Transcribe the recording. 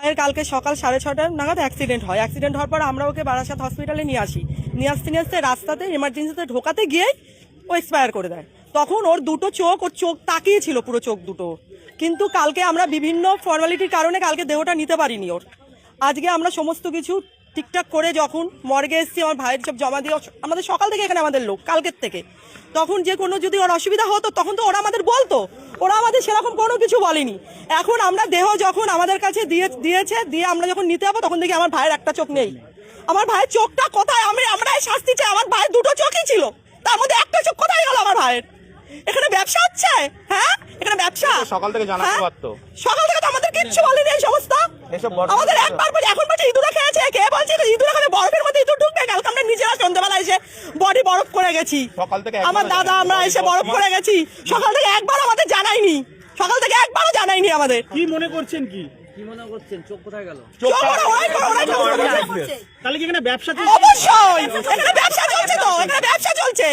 মায়ের কালকে সকাল সাড়ে ছটার নাগাদ অ্যাক্সিডেন্ট হয়। অ্যাক্সিডেন্ট হওয়ার পর আমরা ওকে বারাসাত হসপিটালে নিয়ে আসি। নিয়ে আসতে নিয়ে আসতে রাস্তাতে এমার্জেন্সিতে ঢোকাতে গিয়েই ও এক্সপায়ার করে দেয়। তখন ওর দুটো চোখ, ওর চোখ তাকিয়েছিল পুরো চোখ দুটো। কিন্তু কালকে আমরা বিভিন্ন ফর্মালিটির কারণে কালকে দেহটা নিতে পারিনি ওর। আজকে আমরা সমস্ত কিছু ঠিকঠাক করে যখন মর্গে এসেছি আমার ভাইয়ের সব জমা দিয়ে আমাদের সকাল থেকে এখানে আমাদের লোক কালকের থেকে। তখন যে কোনো যদি ওর অসুবিধা হতো তখন তো ওরা আমাদের বলতো। ওরা আমাদের সেরকম কোনো কিছু বলেনি। এখন আমরা দেহ যখন আমাদের কাছে দিয়ে দিয়েছে দিয়ে আমরা যখন নিতে যাব তখন দেখি আমার ভাইয়ের একটা চোখ নেই। আমার ভাইয়ের চোখটা কোথায়? আমি আমরা শাস্তি চাই। আমার ভাইয়ের দুটো চোখই ছিল। তার মধ্যে একটা চোখ কোথায় গেল আমার ভাইয়ের? এখানে ব্যবসা হচ্ছে? হ্যাঁ? এখানে ব্যবসা? সকাল থেকে জানাতে হ্যাঁ? পারতো। সকাল থেকে তো আমাদের কিচ্ছু বলেনি এই সমস্ত। আমাদের একবার এখন বলছে ইঁদুরা খেয়েছে কে বলছে ইঁদুরা খেলে বরফের মধ্যে ইঁদুর ঢুকবে কালকে আমরা নিজেরা সন্ধ্যাবেলা এসে বডি বরফ করে গেছি। সকাল থেকে আমার দাদা আমরা এসে বরফ করে গেছি। সকাল থেকে একবার আমাদের জানাইনি সকাল থেকে একবারও জানাইনি আমাদের। কি মনে করছেন কি? কি মনে করছেন? চোখ কোথায় গেল? চোখ ওরা ওরাই করে, ওরাই করে। তাহলে কি এখানে ব্যবসা অবশ্যই। এখানে ব্যবসা চলছে তো এখানে ব্যবসা চলছে।